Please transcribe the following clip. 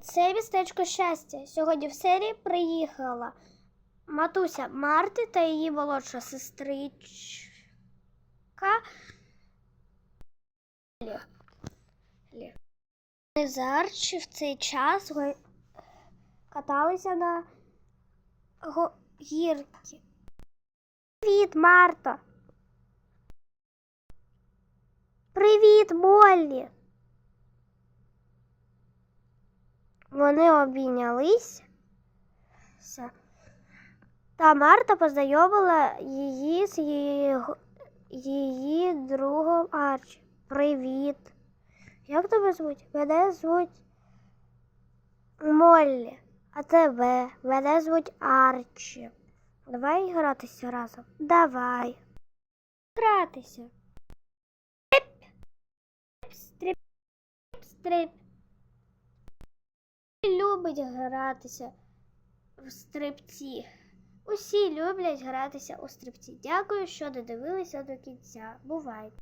Це містечко щастя. Сьогодні в серії приїхала матуся Марти та її молодша сестричка. Лі. Лі. Ми з Арчі в цей час каталися на гірки. Привіт, Марто. Привіт, Моллі. Вони обійнялись. Та Марта познайомила її з її, її другом Арчі. Привіт. Як тебе звуть? Мене звуть Моллі. А тебе? Мене звуть Арчі. Давай гратися разом. Давай. Гратися. Стрип. Стрип. Стрип. Любить гратися в стрибці. Усі люблять гратися у стрибці. Дякую, що додивилися до кінця. Бувайте!